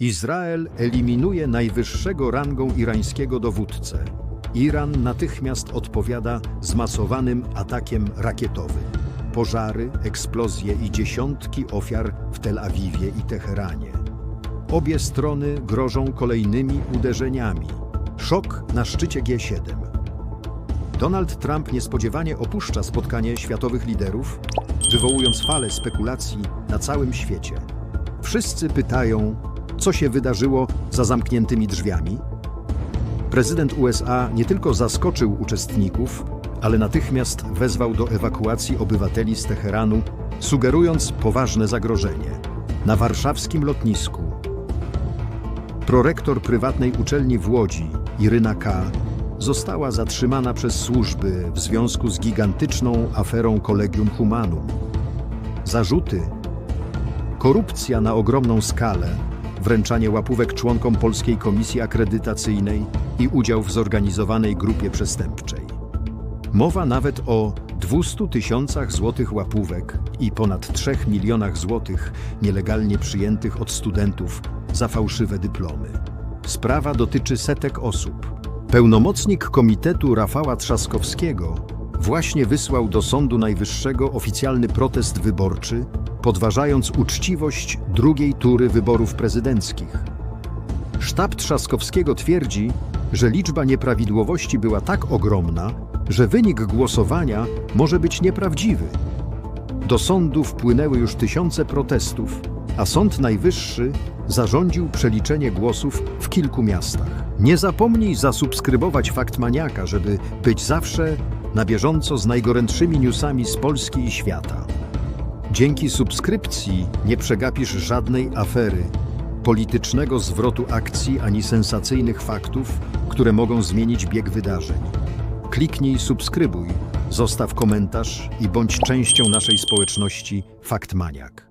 Izrael eliminuje najwyższego rangą irańskiego dowódcę. Iran natychmiast odpowiada zmasowanym atakiem rakietowym. Pożary, eksplozje i dziesiątki ofiar w Tel Awiwie i Teheranie. Obie strony grożą kolejnymi uderzeniami. Szok na szczycie G7. Donald Trump niespodziewanie opuszcza spotkanie światowych liderów, wywołując falę spekulacji na całym świecie. Wszyscy pytają, co się wydarzyło za zamkniętymi drzwiami. Prezydent USA nie tylko zaskoczył uczestników, ale natychmiast wezwał do ewakuacji obywateli z Teheranu, sugerując poważne zagrożenie. Na warszawskim lotnisku prorektor prywatnej uczelni w Łodzi, Iryna K., została zatrzymana przez służby w związku z gigantyczną aferą Collegium Humanum. Zarzuty korupcja na ogromną skalę, wręczanie łapówek członkom Polskiej Komisji Akredytacyjnej i udział w zorganizowanej grupie przestępczej. Mowa nawet o 200 tysiącach złotych łapówek i ponad 3 milionach złotych nielegalnie przyjętych od studentów za fałszywe dyplomy. Sprawa dotyczy setek osób. Pełnomocnik Komitetu Rafała Trzaskowskiego właśnie wysłał do Sądu Najwyższego oficjalny protest wyborczy, podważając uczciwość drugiej tury wyborów prezydenckich. Sztab Trzaskowskiego twierdzi, że liczba nieprawidłowości była tak ogromna, że wynik głosowania może być nieprawdziwy. Do sądu wpłynęły już tysiące protestów, a Sąd Najwyższy zarządził przeliczenie głosów w kilku miastach. Nie zapomnij zasubskrybować Fakt Maniaka, żeby być zawsze na bieżąco z najgorętszymi newsami z Polski i świata. Dzięki subskrypcji nie przegapisz żadnej afery, politycznego zwrotu akcji ani sensacyjnych faktów, które mogą zmienić bieg wydarzeń. Kliknij subskrybuj, zostaw komentarz i bądź częścią naszej społeczności Faktmaniak.